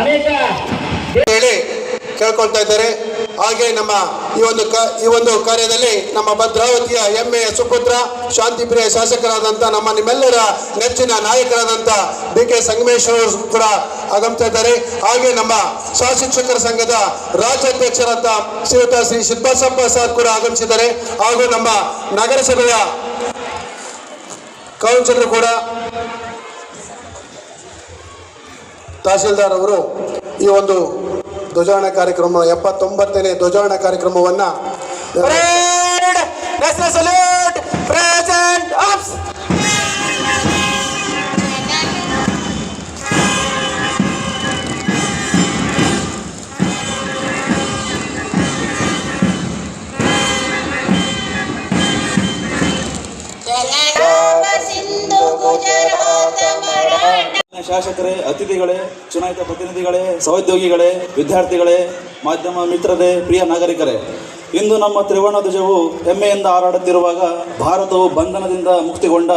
ಅನೇಕ ಹೇಳಿ ಕೇಳ್ಕೊಳ್ತಾ ಇದ್ದಾರೆ. ಹಾಗೆ ನಮ್ಮ ಈ ಒಂದು ಈ ಒಂದು ಕಾರ್ಯದಲ್ಲಿ ನಮ್ಮ ಭದ್ರಾವತಿಯ ಹೆಮ್ಮೆಯ ಸುಪುತ್ರ, ಶಾಂತಿಪ್ರಿಯ ಶಾಸಕರಾದಂಥ ನಮ್ಮ ನಿಮ್ಮೆಲ್ಲರ ನೆಚ್ಚಿನ ನಾಯಕರಾದಂಥ ಬಿ ಕೆ ಸಂಗಮೇಶ್ವರ ಕೂಡ ಆಗಮಿಸ್ತಾ ಹಾಗೆ ನಮ್ಮ ಸಹಶಿಕ್ಷಕರ ಸಂಘದ ರಾಜ್ಯಾಧ್ಯಕ್ಷರಾದ ಶ್ರೀಯುತ ಶ್ರೀ ಶಿಲ್ಪಸಪ್ಪ ಸರ್ ಕೂಡ ಆಗಮಿಸಿದ್ದಾರೆ. ಹಾಗೂ ನಮ್ಮ ನಗರಸಭೆಯ ಕೌನ್ಸಿಲರ್ ಕೂಡ ತಹಶೀಲ್ದಾರ್ ಅವರು ಈ ಒಂದು ಧ್ವಜಾರೋಹಣ ಕಾರ್ಯಕ್ರಮ ಎಪ್ಪತ್ತೊಂಬತ್ತನೇ ಧ್ವಜಾರೋಹಣ ಕಾರ್ಯಕ್ರಮವನ್ನ ಶಾಸಕರೇ, ಅತಿಥಿಗಳೇ, ಚುನಾಯಿತ ಪ್ರತಿನಿಧಿಗಳೇ, ಸಹೋದ್ಯೋಗಿಗಳೇ, ವಿದ್ಯಾರ್ಥಿಗಳೇ, ಮಾಧ್ಯಮ ಮಿತ್ರರೇ, ಪ್ರಿಯ ನಾಗರಿಕರೇ, ಇಂದು ನಮ್ಮ ತ್ರಿವರ್ಣ ಧ್ವಜವು ಹೆಮ್ಮೆಯಿಂದ ಹಾರಾಡುತ್ತಿರುವಾಗ ಭಾರತವು ಬಂಧನದಿಂದ ಮುಕ್ತಿಗೊಂಡ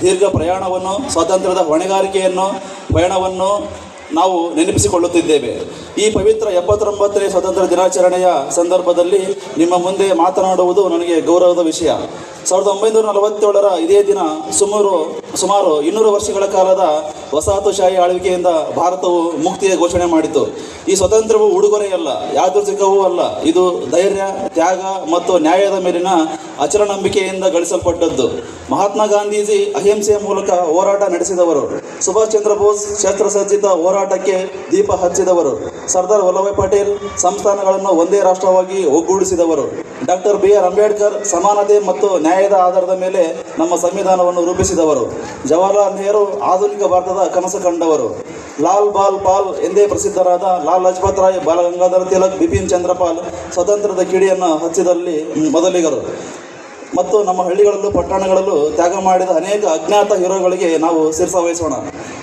ದೀರ್ಘ ಪ್ರಯಾಣವನ್ನು, ಸ್ವಾತಂತ್ರ್ಯದ ಹೊಣೆಗಾರಿಕೆಯನ್ನು, ಪಯಣವನ್ನು ನಾವು ನೆನಪಿಸಿಕೊಳ್ಳುತ್ತಿದ್ದೇವೆ. ಈ ಪವಿತ್ರ ಎಪ್ಪತ್ತೊಂಬತ್ತನೇ ಸ್ವಾತಂತ್ರ್ಯ ದಿನಾಚರಣೆಯ ಸಂದರ್ಭದಲ್ಲಿ ನಿಮ್ಮ ಮುಂದೆ ಮಾತನಾಡುವುದು ನನಗೆ ಗೌರವದ ವಿಷಯ. ಸಾವಿರದ ಒಂಬೈನೂರ ನಲವತ್ತೇಳರ ಇದೇ ದಿನ ಸುಮಾರು ಸುಮಾರು ಇನ್ನೂರು ವರ್ಷಗಳ ಕಾಲದ ವಸಾಹತುಶಾಹಿ ಆಳ್ವಿಕೆಯಿಂದ ಭಾರತವು ಮುಕ್ತಿಯ ಘೋಷಣೆ ಮಾಡಿತು. ಈ ಸ್ವತಂತ್ರವು ಉಡುಗೊರೆಯಲ್ಲ, ಯಾದೃಚ್ಛಿಕವೂ ಅಲ್ಲ. ಇದು ಧೈರ್ಯ, ತ್ಯಾಗ ಮತ್ತು ನ್ಯಾಯದ ಮೇಲಿನ ಅಚಲ ನಂಬಿಕೆಯಿಂದ ಗಳಿಸಲ್ಪಟ್ಟದ್ದು. ಮಹಾತ್ಮ ಗಾಂಧೀಜಿ ಅಹಿಂಸೆಯ ಮೂಲಕ ಹೋರಾಟ ನಡೆಸಿದವರು. ಸುಭಾಷ್ ಚಂದ್ರ ಬೋಸ್ ಶಸ್ತ್ರಸಜ್ಜಿತ ಹೋರಾಟಕ್ಕೆ ದೀಪ ಹಚ್ಚಿದವರು. ಸರ್ದಾರ್ ವಲ್ಲಭಾಯ್ ಪಟೇಲ್ ಸಂಸ್ಥಾನಗಳನ್ನು ಒಂದೇ ರಾಷ್ಟ್ರವಾಗಿ ಒಗ್ಗೂಡಿಸಿದವರು. ಡಾಕ್ಟರ್ ಬಿ ಆರ್ ಅಂಬೇಡ್ಕರ್ ಸಮಾನತೆ ಮತ್ತು ನ್ಯಾಯದ ಆಧಾರದ ಮೇಲೆ ನಮ್ಮ ಸಂವಿಧಾನವನ್ನು ರೂಪಿಸಿದವರು. ಜವಾಹರ್ಲಾಲ್ ನೆಹರು ಆಧುನಿಕ ಭಾರತದ ಕನಸು ಕಂಡವರು. ಲಾಲ್ ಬಾಲ್ ಪಾಲ್ ಎಂದೇ ಪ್ರಸಿದ್ಧರಾದ ಲಾಲ್ ಲಜಪತ್ ರಾಯ್, ಬಾಲಗಂಗಾಧರ ತಿಲಕ್, ಬಿಪಿನ್ ಚಂದ್ರಪಾಲ್ ಸ್ವತಂತ್ರದ ಕಿಡಿಯನ್ನು ಹಚ್ಚಿದಲ್ಲಿ ಮೊದಲಿಗರು. ಮತ್ತು ನಮ್ಮ ಹಳ್ಳಿಗಳಲ್ಲೂ, ಪಟ್ಟಣಗಳಲ್ಲೂ ತ್ಯಾಗ ಮಾಡಿದ ಅನೇಕ ಅಜ್ಞಾತ ಹೀರೋಗಳಿಗೆ ನಾವು ಶಿರಸ ವಹಿಸೋಣ.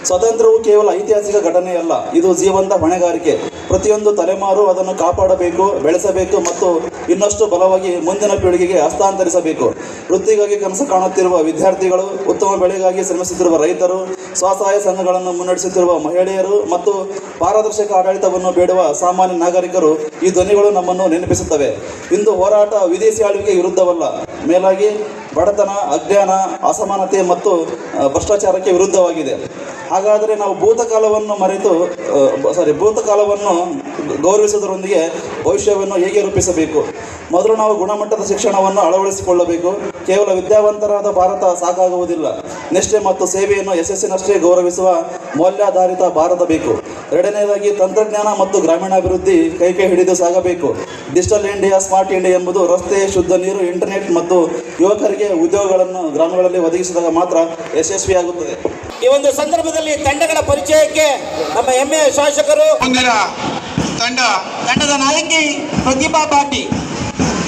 ಸ್ವಾತಂತ್ರ್ಯವು ಕೇವಲ ಐತಿಹಾಸಿಕ ಘಟನೆಯಲ್ಲ ಇದು ಜೀವಂತ ಹೊಣೆಗಾರಿಕೆ. ಪ್ರತಿಯೊಂದು ತಲೆಮಾರು ಅದನ್ನು ಕಾಪಾಡಬೇಕು, ಬೆಳೆಸಬೇಕು ಮತ್ತು ಇನ್ನಷ್ಟು ಬಲವಾಗಿ ಮುಂದಿನ ಪೀಳಿಗೆಗೆ ಹಸ್ತಾಂತರಿಸಬೇಕು. ವೃತ್ತಿಗಾಗಿ ಕನಸು ಕಾಣುತ್ತಿರುವ ವಿದ್ಯಾರ್ಥಿಗಳು, ಉತ್ತಮ ಬೆಳೆಗಾಗಿ ಶ್ರಮಿಸುತ್ತಿರುವ ರೈತರು ಸ್ವಸಹಾಯ ಸಂಘಗಳನ್ನು ಮುನ್ನಡೆಸುತ್ತಿರುವ ಮಹಿಳೆಯರು ಮತ್ತು ಪಾರದರ್ಶಕ ಆಡಳಿತವನ್ನು ಬೇಡುವ ಸಾಮಾನ್ಯ ನಾಗರಿಕರು ಈ ಧ್ವನಿಗಳು ನಮ್ಮನ್ನು ನೆನಪಿಸುತ್ತವೆ. ಇಂದು ಹೋರಾಟ ವಿದೇಶಿ ಆಳ್ವಿಕೆ ವಿರುದ್ಧವಲ್ಲ. ಮೇಲಾಗಿ ಬಡತನ, ಅಜ್ಞಾನ, ಅಸಮಾನತೆ ಮತ್ತು ಭ್ರಷ್ಟಾಚಾರಕ್ಕೆ ವಿರುದ್ಧವಾಗಿದೆ. ಹಾಗಾದರೆ ನಾವು ಭೂತಕಾಲವನ್ನು ಮರೆತು ಸಾರಿ ಭೂತಕಾಲವನ್ನು ಗೌರವಿಸುವುದರೊಂದಿಗೆ ಭವಿಷ್ಯವನ್ನು ಹೇಗೆ ರೂಪಿಸಬೇಕು? ಮೊದಲು ನಾವು ಗುಣಮಟ್ಟದ ಶಿಕ್ಷಣವನ್ನು ಅಳವಡಿಸಿಕೊಳ್ಳಬೇಕು. ಕೇವಲ ವಿದ್ಯಾವಂತರಾದ ಭಾರತ ಸಾಕಾಗುವುದಿಲ್ಲ. ನಿಷ್ಠೆ ಮತ್ತು ಸೇವೆಯನ್ನು ಯಶಸ್ಸಿನಷ್ಟೇ ಗೌರವಿಸುವ ಮೌಲ್ಯಾಧಾರಿತ ಭಾರತ ಬೇಕು. ಎರಡನೇದಾಗಿ ತಂತ್ರಜ್ಞಾನ ಮತ್ತು ಗ್ರಾಮೀಣಾಭಿವೃದ್ಧಿ ಕೈ ಕೈ ಹಿಡಿದು ಸಾಗಬೇಕು. ಡಿಜಿಟಲ್ ಇಂಡಿಯಾ ಸ್ಮಾರ್ಟ್ ಇಂಡಿಯಾ ಎಂಬುದು ರಸ್ತೆ ಶುದ್ಧ ನೀರು ಇಂಟರ್ನೆಟ್ ಮತ್ತು ಯುವಕರಿಗೆ ಉದ್ಯೋಗಗಳನ್ನು ಗ್ರಾಮಗಳಲ್ಲಿ ಒದಗಿಸಿದಾಗ ಮಾತ್ರ ಯಶಸ್ವಿಯಾಗುತ್ತದೆ. ಈ ಒಂದು ಸಂದರ್ಭದಲ್ಲಿ ತಂಡಗಳ ಪರಿಚಯಕ್ಕೆ ನಮ್ಮ ಹೆಮ್ಮೆಯ ಶಾಸಕರು ಮುಂದಿನ ತಂಡ ತಂಡದ ನಾಯಕಿ ಪ್ರತಿಭಾ ಪಾಟಿ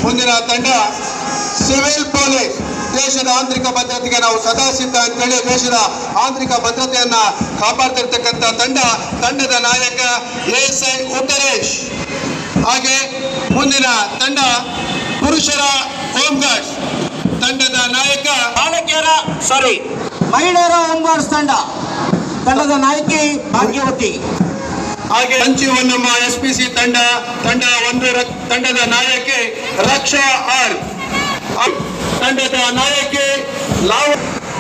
ಮುಂದಿನ ತಂಡ ಸಿವಿಲ್ ಪೊಲೀಸ್. ದೇಶದ ಆಂತರಿಕ ಭದ್ರತೆಗೆ ನಾವು ಸದಾ ಸಿದ್ಧ ಅಂತೇಳಿ ದೇಶದ ಆಂತರಿಕ ಭದ್ರತೆಯನ್ನ ಕಾಪಾಡ್ತಿರ್ತಕ್ಕಂಥ ತಂಡ ತಂಡದ ನಾಯಕ ಎಸ್ ಐ ಉತ್ತರೇಶ್ ಹಾಗೆ ಮುಂದಿನ ತಂಡ ಪುರುಷರ ಹೋಮ್ ಗಾರ್ಡ್ಸ್ ತಂಡದ ನಾಯಕ ಬಾಲಕಿಯರ ಸಾರಿ ಮಹಿಳೆಯರ ಹೋಮ್ಗಾರ್ಡ್ಸ್ ತಂಡ. ತಂಡದ ನಾಯಕಿ ಭಾಗ್ಯವತಿ. ಹಾಗೆ ಸಂಜೀವನಮ್ಮ ಎಸ್ ಪಿ ಸಿ ತಂಡ ತಂಡ ಒಂದು ತಂಡದ ನಾಯಕಿ ರಕ್ಷಾ ಆರ್. ತಂಡದ ನಾಯಕಿ ಲಾವ್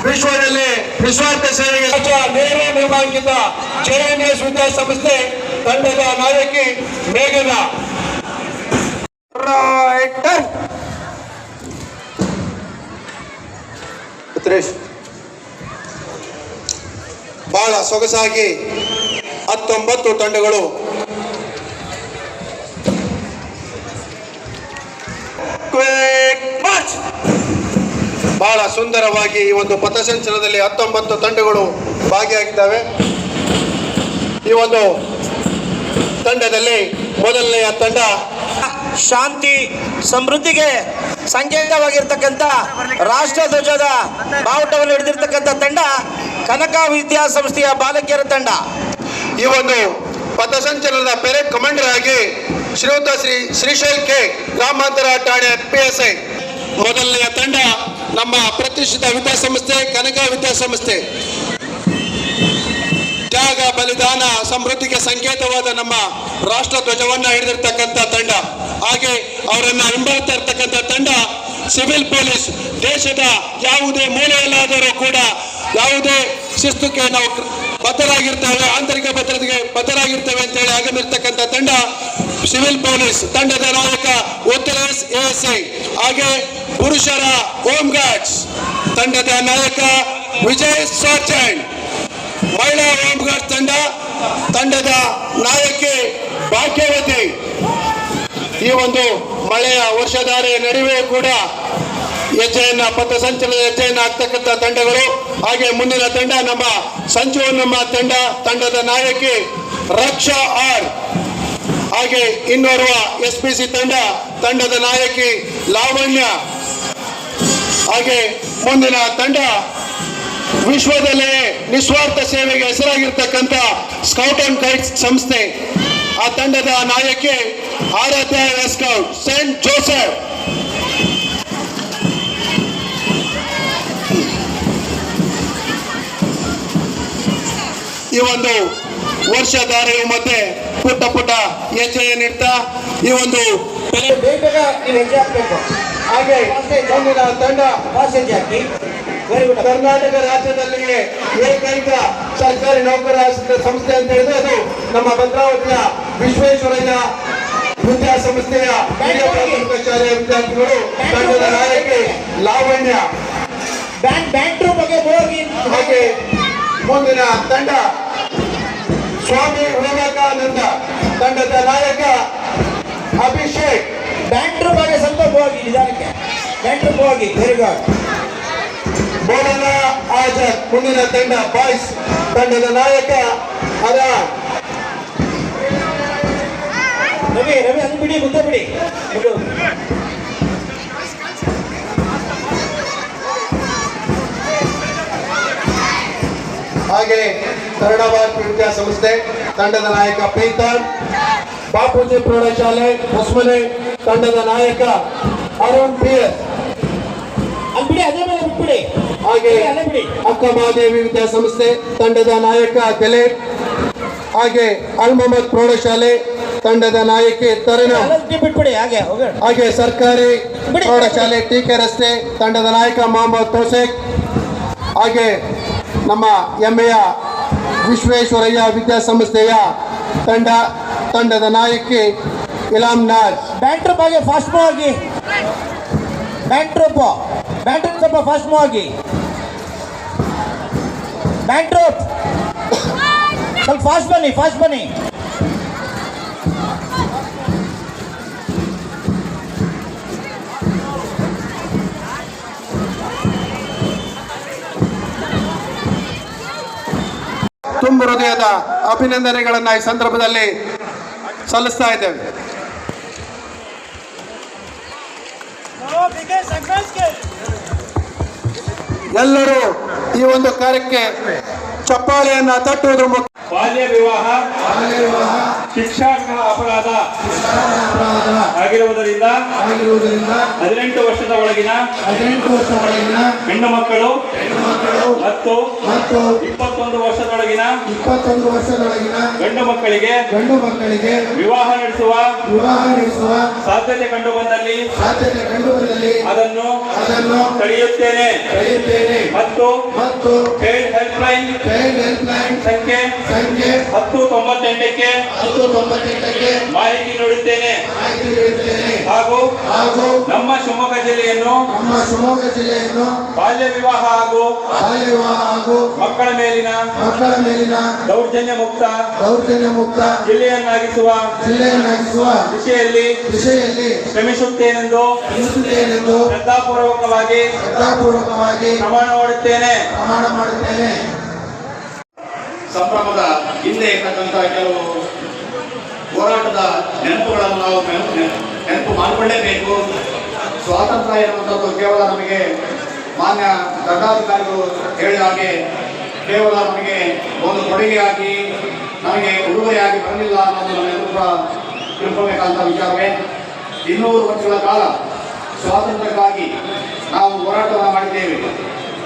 ವಿಶ್ವದಲ್ಲಿ ನಿಸ್ವಾರ್ಥ ಸೇವೆಗೆ ನೇರ ನಿರ್ಮಾಣಿಸಿದ ಜೆಎನ್ಎಸ್ ವಿದ್ಯಾಸಂಸ್ಥೆ ತಂಡದ ನಾಯಕಿ ಮೇಘನಾ. ಬಹಳ ಸೊಗಸಾಗಿ ಹತ್ತೊಂಬತ್ತು ತಂಡಗಳು ಬಹಳ ಸುಂದರವಾಗಿ ಈ ಒಂದು ಪಥಸಂಚಲನದಲ್ಲಿ ಹತ್ತೊಂಬತ್ತು ತಂಡಗಳು ಭಾಗಿಯಾಗಿದ್ದಾವೆ. ಈ ಒಂದು ತಂಡದಲ್ಲಿ ಮೊದಲನೆಯ ತಂಡ ಶಾಂತಿ ಸಮೃದ್ಧಿಗೆ ಸಂಕೇತವಾಗಿರ್ತಕ್ಕಂಥ ರಾಷ್ಟ್ರ ಧ್ವಜದ ಬಾವುಟವನ್ನು ಹಿಡಿದಿರ್ತಕ್ಕಂಥ ತಂಡ ಕನಕ ವಿದ್ಯಾಸಂಸ್ಥೆಯ ಬಾಲಕಿಯರ ತಂಡ. ಈ ಒಂದು ಪಥಸಂಚಲನದ ಪೆರೇಡ್ ಕಮಾಂಡರ್ ಆಗಿ ಶ್ರೀಯುತ ಶ್ರೀ ಶ್ರೀಶೈಲ್ ಕೆ ಗ್ರಾಮಾಂತರ ಠಾಣೆ ಪಿ ಎಸ್ ಐ ಮೊದಲನೆಯ ತಂಡ ನಮ್ಮ ಪ್ರತಿಷ್ಠಿತ ವಿದ್ಯಾಸಂಸ್ಥೆ ಕನಕ ವಿದ್ಯಾಸಂಸ್ಥೆ. ತ್ಯಾಗ, ಬಲಿದಾನ, ಸಮೃದ್ಧಿಗೆ ಸಂಕೇತವಾದ ನಮ್ಮ ರಾಷ್ಟ್ರ ಧ್ವಜವನ್ನ ಹಿಡಿದಿರ್ತಕ್ಕಂಥ ತಂಡ. ಹಾಗೆ ಅವರನ್ನ ಹಿಂಬಾಲಿಸ್ತಾ ಇರ್ತಕ್ಕಂಥ ತಂಡ ಸಿವಿಲ್ ಪೊಲೀಸ್. ದೇಶದ ಯಾವುದೇ ಮೂಲೆಯಲ್ಲಾದರೂ ಕೂಡ ಯಾವುದೇ ಶಿಸ್ತುಕ್ಕೆ ನಾವು ಬದ್ಧರಾಗಿರ್ತೇವೆ ಆಂತರಿಕ ಭದ್ರತೆಗೆ ಅಂತ ಹೇಳಿ ಆಗಮಿರ್ತಕ್ಕಂಥ ತಂಡ ಸಿವಿಲ್ ಪೊಲೀಸ್ ತಂಡದ ನಾಯಕ ಉತ್ತರ ಎಸ್. ಐ ಹಾಗೆ ಪುರುಷರ ಹೋಮ್ ಗಾರ್ಡ್ಸ್ ತಂಡದ ನಾಯಕ ವಿಜಯ್ ಸಾಚಂಡ್ ಮಹಿಳಾ ಹೋಮ್ ಗಾರ್ಡ್ ತಂಡ ತಂಡದ ನಾಯಕಿ ಭಾಗ್ಯವತಿ. ಈ ಒಂದು ಮಳೆಯ ವರ್ಷಧಾರೆ ನಡುವೆ ಕೂಡ ಹೆಜ್ಜೆಯನ್ನ ಪಥಸಂಚಲನ ಹೆಜ್ಜೆಯನ್ನ ಆಗ್ತಕ್ಕಂಥ ತಂಡಗಳು. ಹಾಗೆ ಮುಂದಿನ ತಂಡ ನಮ್ಮ ಸಂಚು ನಮ್ಮ ತಂಡ, ತಂಡದ ನಾಯಕಿ ರಕ್ಷಾ ಆರ್. ಹಾಗೆ ಇನ್ನೋರ್ವ ಎಸ್ ಪಿ ಸಿ ತಂಡ, ತಂಡದ ನಾಯಕಿ ಲಾವಣ್ಯ. ಹಾಗೆ ಮುಂದಿನ ತಂಡ ವಿಶ್ವದಲ್ಲೇ ನಿಸ್ವಾರ್ಥ ಸೇವೆಗೆ ಹೆಸರಾಗಿರ್ತಕ್ಕಂಥ ಸ್ಕೌಟ್ ಅಂಡ್ ಗೈಡ್ಸ್ ಸಂಸ್ಥೆ. ಆ ತಂಡದ ನಾಯಕಿ ಆರಾಧ್ಯ ಸ್ಕೌಟ್, ಸೇಂಟ್ ಜೋಸೆಫ್. ಈ ಒಂದು ವರ್ಷಧಾರೆಯು ಮತ್ತೆ ಪುಟ್ಟ ಪುಟ್ಟ ಹೆಜ್ಜೆಯನ್ನಿಡ್ತಾ ಈ ಒಂದು ಬೇಗ ನೀವು ಹೆಜ್ಜೆ ಹಾಕ್ಬೇಕು ಹಾಗೆ ತಂಡ ಭಾಷೆ ಹೆಜ್ಜೆ ಹಾಕಿ ವೆರಿ ಗುಡ್ ಕರ್ನಾಟಕ ರಾಜ್ಯದಲ್ಲಿ ಏಕೈಕ ಸರ್ಕಾರಿ ನೌಕರ ಸಂಸ್ಥೆ ಅಂತ ಹೇಳಿದ್ರೆ ಅದು ನಮ್ಮ ಭದ್ರಾವತಿಯ ವಿಶ್ವೇಶ್ವರಯ್ಯ ವಿದ್ಯಾಸಂಸ್ಥೆಯ ಪ್ರಾಥಮಿಕ ಶಾಲೆಯ ವಿದ್ಯಾರ್ಥಿಗಳು ತಂಡದ ನಾಯಕಿ ಲಾವಣ್ಯ. ಬ್ಯಾಂಕ್ ಬ್ಯಾಂಕ್ ಬಗ್ಗೆ ಹೋಗಿ. ಹಾಗೆ ಮುಂದಿನ ತಂಡ ಸ್ವಾಮಿ ವಿವೇಕಾನಂದ ತಂಡದ ನಾಯಕ ಅಭಿಷೇಕ್. ಬ್ಯಾಂಡ್ರು ಬಗ್ಗೆ ಸ್ವಲ್ಪ ಹೋಗಿ ನಿಧಾನಕ್ಕೆ ಬ್ಯಾಂಡ್ರು ಹೋಗಿ ವೆರಿ ಗುಡ್ ಬೋಲನ ಆಜಾದ್ ಮುಂದಿನ ತಂಡ ಬಾಯ್ಸ್ ತಂಡದ ನಾಯಕ ಅದ ರವಿ ರವಿ ಅದು ಬಿಡಿ ಮುಂದೆ ಬಿಡಿ. ಬಿಡು. ಹಾಗೆ ಕನ್ನಡ ವಿದ್ಯಾ ಸಂಸ್ಥೆ ತಂಡದ ನಾಯಕ ಪ್ರೀತಮ್ ಬಾಪೂಜಿ ಪ್ರೌಢಶಾಲೆ ಹೊಸಮನೆ ತಂಡದ ನಾಯಕ ಅರುಣ್ ಪಿ ಎಸ್. ಹಾಗೆ ಅಕ್ಕ ಮಹಾದೇವಿ ವಿದ್ಯಾಸಂಸ್ಥೆ ತಂಡದ ನಾಯಕ ದಿಲೀಪ್ ಹಾಗೆ ಅಲ್ಮಹಮ್ಮದ್ ಪ್ರೌಢಶಾಲೆ ತಂಡದ ನಾಯಕಿ ತರುಣ. ಹಾಗೆ ಹಾಗೆ ಸರ್ಕಾರಿ ಪ್ರೌಢಶಾಲೆ ಟಿ ಕೆ ರಸ್ತೆ ತಂಡದ ನಾಯಕ ಮೊಹಮ್ಮದ್ ತೋಸೆಕ್. ಹಾಗೆ ನಮ್ಮ ಹೆಮ್ಮೆಯ ವಿಶ್ವೇಶ್ವರಯ್ಯ ವಿದ್ಯಾಸಂಸ್ಥೆಯ ತಂಡ, ತಂಡದ ನಾಯಕಿ ಇಲಾಮ್ ನಾಜ್. ಬ್ಯಾಟ್ರಪ್ ಬಗ್ಗೆ ಫಾಸ್ಟ್ ಮೂವ್ ಆಗಿ. ಬ್ಯಾಂಡ್ ಟ್ರೂಪ್ ಬ್ಯಾಂಡ್ ಟ್ರೂಪ್ ಸ್ವಲ್ಪ ಫಾಸ್ಟ್ ಮೂವ್ ಆಗಿ. ಬ್ಯಾಟ್ರೋಪ್ ಟ್ರೂಪ್ ಸ್ವಲ್ಪ ಫಾಸ್ಟ್ ಬನ್ನಿ ಫಾಸ್ಟ್ ಬನ್ನಿ. ತುಂಬ ಹೃದಯದ ಅಭಿನಂದನೆಗಳನ್ನು ಈ ಸಂದರ್ಭದಲ್ಲಿ ಸಲ್ಲಿಸ್ತಾ ಇದ್ದೇವೆ. ಎಲ್ಲರೂ ಈ ಒಂದು ಕಾರ್ಯಕ್ಕೆ ಚಪ್ಪಾಳೆಯನ್ನ ತಟ್ಟುವುದರ ಮುಖ್ಯ ಬಾಲ್ಯ ವಿವಾಹ ಶಿಕ್ಷಾ ಅಪರಾಧ ಆಗಿರುವುದರಿಂದ ಹದಿನೆಂಟು ವರ್ಷದ ಒಳಗಿನ ಹದಿನೆಂಟು ವರ್ಷದ ಒಳಗಿನ ಹೆಣ್ಣು ಮಕ್ಕಳು ಮತ್ತು ಮತ್ತು ಇಪ್ಪತ್ತೊಂದು ವರ್ಷದೊಳಗಿನ ಇಪ್ಪತ್ತೊಂದು ವರ್ಷದೊಳಗಿನ ಗಂಡು ಮಕ್ಕಳಿಗೆ ಗಂಡು ಮಕ್ಕಳಿಗೆ ವಿವಾಹ ನಡೆಸುವ ವಿವಾಹ ನಡೆಸುವ ಸಾಧ್ಯತೆ ಕಂಡು ಬಂದಲ್ಲಿ ಸಾಧ್ಯತೆ ಕಂಡು ಬಂದಲ್ಲಿ ಅದನ್ನು ಅದನ್ನು ತಡೆಯುತ್ತೇನೆ ಕರೆಯುತ್ತೇನೆ ಮತ್ತು ಮತ್ತು child helpline child helpline ಸಂಖ್ಯೆ ಸಂಖ್ಯೆ ಹತ್ತು ತೊಂಬತ್ತೆಂಟಕ್ಕೆ ಹತ್ತು ತೊಂಬತ್ತೆಂಟಕ್ಕೆ ಮಾಹಿತಿ ನೀಡುತ್ತೇನೆ. ಮಾಹಿತಿ ನೀಡುತ್ತೇನೆ. ಹಾಗೂ ಹಾಗೂ ನಮ್ಮ ಶಿವಮೊಗ್ಗ ಜಿಲ್ಲೆಯನ್ನು ನಮ್ಮ ಶಿವಮೊಗ್ಗ ಜಿಲ್ಲೆಯನ್ನು ಬಾಲ್ಯ ವಿವಾಹ ಹಾಗೂ ಬಾಲ್ಯ ವಿವಾಹ ಹಾಗೂ ಮಕ್ಕಳ ಮೇಲಿನ ಮಕ್ಕಳ ಮೇಲಿನ ದೌರ್ಜನ್ಯ ಮುಕ್ತ ದೌರ್ಜನ್ಯ ಮುಕ್ತ ಜಿಲ್ಲೆಯನ್ನಾಗಿಸುವ ಜಿಲ್ಲೆಯನ್ನಾಗಿಸುವ ದಿಶೆಯಲ್ಲಿ ದಿಶೆಯಲ್ಲಿ ಶ್ರಮಿಸುತ್ತೇನೆಂದು ಶ್ರಮಿಸುತ್ತೇನೆಂದು ಶ್ರದ್ಧಾಪೂರ್ವಕವಾಗಿ ಶ್ರದ್ಧಾಪೂರ್ವಕವಾಗಿ ಪ್ರಮಾಣ ಮಾಡುತ್ತೇನೆ. ಪ್ರಮಾಣ ಮಾಡುತ್ತೇನೆ. ಸಂಭ್ರಮದ ಹಿಂದೆ ಇರ್ತಕ್ಕಂಥ ಕೆಲವು ಹೋರಾಟದ ನೆನಪುಗಳನ್ನು ನಾವು ನೆನಪು ನೆನಪು ಮಾಡಿಕೊಳ್ಳೇಬೇಕು. ಸ್ವಾತಂತ್ರ್ಯ ಎನ್ನುವಂಥದ್ದು ಕೇವಲ ನಮಗೆ ಮಾನ್ಯ ದಂಡಾಧಿಕಾರಿಗಳು ಹೇಳಿದ ಹಾಗೆ ಕೇವಲ ನಮಗೆ ಒಂದು ಕೊಡುಗೆಯಾಗಿ ನಮಗೆ ಉಡುಗೊರೆಯಾಗಿ ಬರಲಿಲ್ಲ ಅನ್ನೋದು ನಮ್ಮೆಲ್ಲರೂ ಕೂಡ ತಿಳ್ಕೊಬೇಕಾದಂಥ ವಿಚಾರವೇ. ಇನ್ನೂರು ವರ್ಷಗಳ ಕಾಲ ಸ್ವಾತಂತ್ರ್ಯಕ್ಕಾಗಿ ನಾವು ಹೋರಾಟವನ್ನು ಮಾಡಿದ್ದೇವೆ.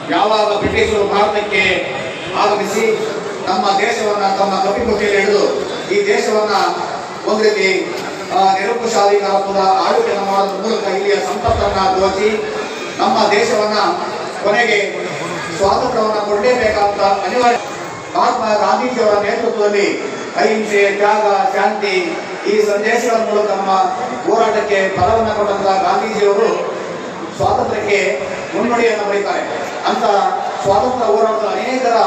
ಯಾವಾಗ ಬ್ರಿಟಿಷರು ಭಾರತಕ್ಕೆ ಆಗಮಿಸಿ ನಮ್ಮ ದೇಶವನ್ನು ತಮ್ಮ ಕಪಿಮುಖಿಯಲ್ಲಿ ಹಿಡಿದು ಈ ದೇಶವನ್ನು ಒಂದು ರೀತಿ ಆ, ಕೂಡ ಆಡಳಿತ ಮಾಡೋದ್ರ ಮೂಲಕ ಇಲ್ಲಿಯ ಸಂಪತ್ತನ್ನು ದೋಚಿ ನಮ್ಮ ದೇಶವನ್ನ ಕೊನೆಗೆ ಸ್ವಾತಂತ್ರ್ಯವನ್ನು ಕೊಡಲೇಬೇಕಾದ ಅನಿವಾರ್ಯ ಮಹಾತ್ಮ ಗಾಂಧೀಜಿಯವರ ನೇತೃತ್ವದಲ್ಲಿ ಅಹಿಂಸೆ, ತ್ಯಾಗ, ಶಾಂತಿ ಈ ಸಂದೇಶಗಳ ಮೂಲಕ ನಮ್ಮ ಹೋರಾಟಕ್ಕೆ ಫಲವನ್ನು ಕೊಟ್ಟಂತಹ ಗಾಂಧೀಜಿಯವರು ಸ್ವಾತಂತ್ರ್ಯಕ್ಕೆ ಮುನ್ನುಡಿಯನ್ನು ಬರೀತಾರೆ. ಅಂತ ಸ್ವಾತಂತ್ರ್ಯ ಹೋರಾಟದ ಅನೇಕರ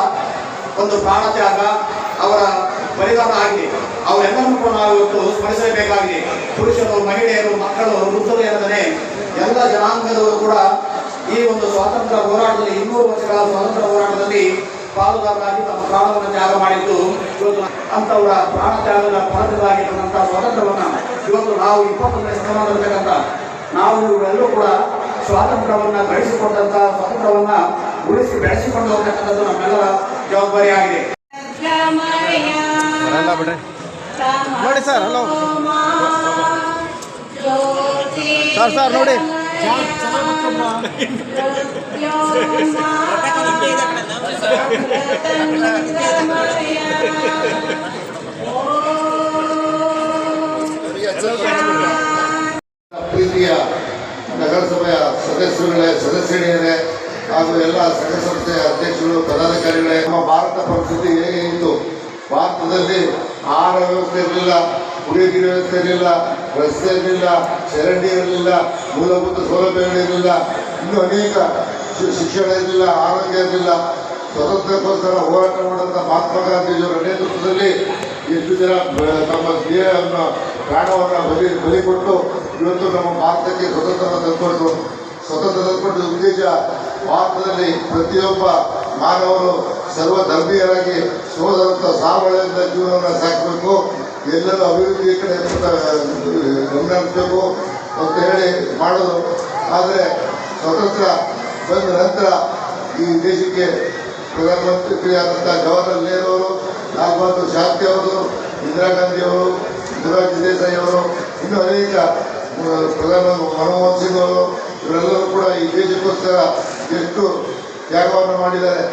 ಒಂದು ಪ್ರಾಣ ತ್ಯಾಗ ಅವರ ಬಲಿದಾನ ಆಗಿದೆ. ಅವರೆಲ್ಲರನ್ನು ಕೂಡ ನಾವು ಇವತ್ತು ಸ್ಮರಿಸಲೇಬೇಕಾಗಿದೆ. ಪುರುಷರು, ಮಹಿಳೆಯರು, ಮಕ್ಕಳು, ವೃದ್ಧರು ಎನ್ನದೇ ಎಲ್ಲ ಜನಾಂಗದವರು ಕೂಡ ಈ ಒಂದು ಸ್ವಾತಂತ್ರ್ಯ ಹೋರಾಟದಲ್ಲಿ ಇನ್ನೂರು ವರ್ಷಗಳ ಸ್ವಾತಂತ್ರ್ಯ ಹೋರಾಟದಲ್ಲಿ ಪಾಲುದಾರರಾಗಿ ತಮ್ಮ ಪ್ರಾಣವನ್ನು ತ್ಯಾಗ ಮಾಡಿದ್ದು ಇವತ್ತು ಅಂತವರ ಪ್ರಾಣ ತ್ಯಾಗದ ಫಲದಾಗಿರುವಂತಹ ಸ್ವಾತಂತ್ರ್ಯವನ್ನು ಇವತ್ತು ನಾವು ಇಪ್ಪತ್ತೊಂದನೇ ಶತಮಾನದಲ್ಲಿರ್ತಕ್ಕಂಥ ನಾವು ಇವರೆಲ್ಲರೂ ಕೂಡ ಸ್ವಾತಂತ್ರ್ಯವನ್ನು ಗಳಿಸಿಕೊಂಡಂತ ಸ್ವಾತಂತ್ರ್ಯವನ್ನು ಉಳಿಸಿ ಬೆಳೆಸಿಕೊಂಡು ಹೋಗ್ತಕ್ಕಂಥದ್ದು ನಮ್ಮೆಲ್ಲರ ಜವಾಬ್ದಾರಿಯಾಗಿದೆ. ನೋಡಿ ಸರ್, ಹಲೋ. ಸರ್, ಸರ್, ನೋಡಿ. ಪ್ರೀತಿಯ ನಗರಸಭೆಯ ಸದಸ್ಯರುಗಳೇ ಸದಸ್ಯರೇ ಹಾಗೂ ಎಲ್ಲ ಸಂಘ ಸಂಸ್ಥೆಯ ಅಧ್ಯಕ್ಷರು ಪದಾಧಿಕಾರಿಗಳೇ ನಮ್ಮ ಭಾರತ ಪರಿಸ್ಥಿತಿ ಹೇಗೆ ಇತ್ತು ಭಾರತದಲ್ಲಿ ಆಹಾರ ವ್ಯವಸ್ಥೆ ಇರಲಿಲ್ಲ ಕುಡಿಯ ವ್ಯವಸ್ಥೆ ಇರಲಿಲ್ಲ ರಸ್ತೆ ಇರಲಿಲ್ಲ ಚರಂಡಿ ಇರಲಿಲ್ಲ ಮೂಲಭೂತ ಸೌಲಭ್ಯಗಳಿರಲಿಲ್ಲ. ಇನ್ನೂ ಅನೇಕ ಶಿಕ್ಷಣ ಇರಲಿಲ್ಲ, ಆರೋಗ್ಯ ಇರಲಿಲ್ಲ. ಸ್ವತಂತ್ರಕ್ಕೋಸ್ಕರ ಹೋರಾಟ ಮಾಡಿದಂಥ ಮಹಾತ್ಮ ಗಾಂಧೀಜಿಯವರ ನೇತೃತ್ವದಲ್ಲಿ ಎಷ್ಟು ಜನ ತಮ್ಮ ದೇಹವನ್ನು ಪ್ರಾಣವನ್ನು ಬಲಿ ಬಲಿ ಕೊಟ್ಟು ಇವತ್ತು ನಮ್ಮ ಭಾರತಕ್ಕೆ ಸ್ವತಂತ್ರ ತಂದುಕೊಟ್ಟು, ಸ್ವತಂತ್ರ ತಂದುಕೊಂಡು ಉದ್ದೇಶ ಭಾರತದಲ್ಲಿ ಪ್ರತಿಯೊಬ್ಬ ಮಾನವರು ಸರ್ವಧರ್ಮೀಯರಾಗಿ ಸೋದರಂಥ ಸಾವಳಿಯಿಂದ ಜೀವನವನ್ನು ಸಾಕಬೇಕು ಎಲ್ಲರೂ ಅಭಿವೃದ್ಧಿ ಕಡೆ ಗಮನ ಹರಿಸಬೇಕು ಅಂತ ಹೇಳಿ ಮಾಡೋದು. ಆದರೆ ಸ್ವತಂತ್ರ ಬಂದ ನಂತರ ಈ ದೇಶಕ್ಕೆ ಪ್ರಧಾನಮಂತ್ರಿಯಾದಂಥ ಜವಾಹರ್ಲಾಲ್ ನೆಹರು ಅವರು ಲಾಲ್ ಬಹದ್ದೂರ್ ಶಾಸ್ತ್ರಿ ಅವರು, ಇಂದಿರಾ ಗಾಂಧಿ ಅವರು ಮೊರಾರ್ಜಿ ದೇಸಾಯಿ ಅವರು, ಇನ್ನೂ ಅನೇಕ ಪ್ರಧಾನ ಮನಮೋಹನ್ ಸಿಂಗ್ ಅವರು, ಇವರೆಲ್ಲರೂ ಕೂಡ ಈ ದೇಶಕ್ಕೋಸ್ಕರ ಎಷ್ಟು ತ್ಯಾಗವನ್ನು ಮಾಡಿದ್ದಾರೆ.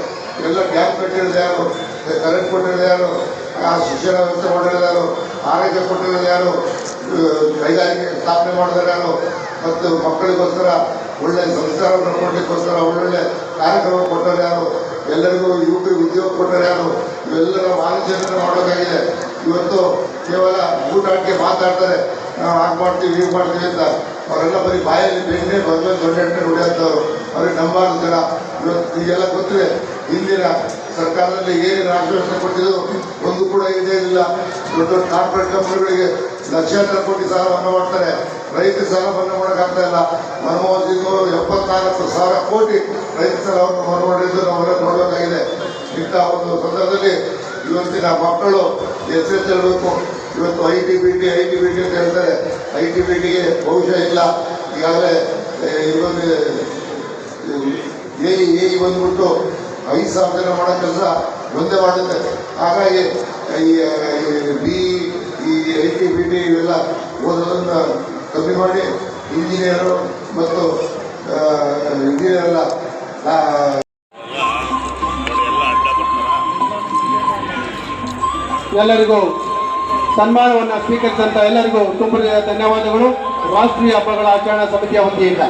ಎಲ್ಲ ಡ್ಯಾಮ್ ಕಟ್ಟಿರೋದು ಯಾರು? ಕರೆಂಟ್ ಕೊಟ್ಟಿರೋದು ಯಾರು? ಆ ಶಿಕ್ಷಣ ವ್ಯವಸ್ಥೆ ಮಾಡಿರೋದು ಯಾರು? ಆರೋಗ್ಯ ಕೊಟ್ಟಿರೋದು ಯಾರು? ಕೈಗಾರಿಕೆ ಸ್ಥಾಪನೆ ಮಾಡಿದ್ರೆ ಯಾರು? ಮತ್ತು ಮಕ್ಕಳಿಗೋಸ್ಕರ ಒಳ್ಳೆ ಸಂಸ್ಕಾರವನ್ನು ಕೊಡಲಿಕ್ಕೋಸ್ಕರ ಒಳ್ಳೊಳ್ಳೆ ಕಾರ್ಯಕ್ರಮ ಕೊಟ್ಟರೆ ಯಾರು? ಎಲ್ಲರಿಗೂ ಯುವಕರಿಗೆ ಉದ್ಯೋಗ ಕೊಟ್ಟರೆ ಯಾರು? ಇವೆಲ್ಲರ ವಾಣಿಜ್ಯ ಮಾಡೋಕ್ಕಾಗಿದೆ. ಇವತ್ತು ಕೇವಲ ಊಟಾಟಕ್ಕೆ ಮಾತಾಡ್ತಾರೆ. ನಾವು ಹಾಗೆ ಮಾಡ್ತೀವಿ, ಹೀಗೆ ಮಾಡ್ತೀವಿ ಅಂತ ಅವರೆಲ್ಲ ಬರೀ ಬಾಯಲ್ಲಿ ಬೆಣ್ಣೆ ಬಂದು ದೊಡ್ಡ ಎಣ್ಣೆ ಹೊಡೆಯಂಥವ್ರು ಅವ್ರಿಗೆ ನಂಬಾರ್ದು ಜನ. ಇವತ್ತು ಈಗೆಲ್ಲ ಗೊತ್ತಿದೆ. ಹಿಂದಿನ ಸರ್ಕಾರದಲ್ಲಿ ಏನೇನು ಆಶ್ವಾಸನೆ ಕೊಟ್ಟಿದ್ದು? ಇದೇ ಇಲ್ಲ ದೊಡ್ಡ ದೊಡ್ಡ ಕಾರ್ಪೊರೇಟ್ ಕಂಪನಿಗಳಿಗೆ ಲಕ್ಷಾಂತರ ಕೋಟಿ ಸಾಲ ಮನ್ನಾ ಮಾಡ್ತಾರೆ. ರೈತ ಸಾಲ ಮನ್ನಾ ಮಾಡೋಕ್ಕಾಗ್ತಾ ಇಲ್ಲ. ಮನಮೋಹನ್ ಸಿಂಗ್ ಅವರು ಎಪ್ಪತ್ನಾಲ್ಕು ಸಾವಿರ ಕೋಟಿ ರೈತ ಸಾಲವನ್ನು ಮನ್ನಾ ಮಾಡಿದ್ದು ನಾವೆಲ್ಲ ನೋಡಬೇಕಾಗಿದೆ. ಇಂಥ ಒಂದು ಸಂದರ್ಭದಲ್ಲಿ ಇವತ್ತಿನ ಮಕ್ಕಳು ಎಸ್ ಹೇಳಬೇಕು. ಇವತ್ತು I T, B T, I T, B T ಅಂತ ಹೇಳ್ತಾರೆ. ಐ ಟಿ, ಬಿ ಟಿಗೆ ಭವಿಷ್ಯ ಇಲ್ಲ. ಈಗಾಗಲೇ ಇವತ್ತು ಎ ಇ ಬಂದ್ಬಿಟ್ಟು ಐದು ಸಾವಿರ ಜನ ಮಾಡೋ ಕೆಲಸ ಒಂದೇ ಮಾಡುತ್ತೆ ಹಾಗಾಗಿ ಈ ಬಿ ಈ ಐ ಟಿ ಬಿ ಟಿ ಇವೆಲ್ಲ ಓದೋದನ್ನು ಕಮ್ಮಿ ಮಾಡಿ ಇಂಜಿನಿಯರು ಮತ್ತು ಇಂಜಿನಿಯರ್ ಎಲ್ಲ ಎಲ್ಲರಿಗೂ ಸನ್ಮಾನವನ್ನು ಸ್ವೀಕರಿಸಿದಂಥ ಎಲ್ಲರಿಗೂ ತುಂಬ ಧನ್ಯವಾದಗಳು. ರಾಷ್ಟ್ರೀಯ ಹಬ್ಬಗಳ ಆಚರಣಾ ಸಮಿತಿಯ ವತಿಯಿಂದ.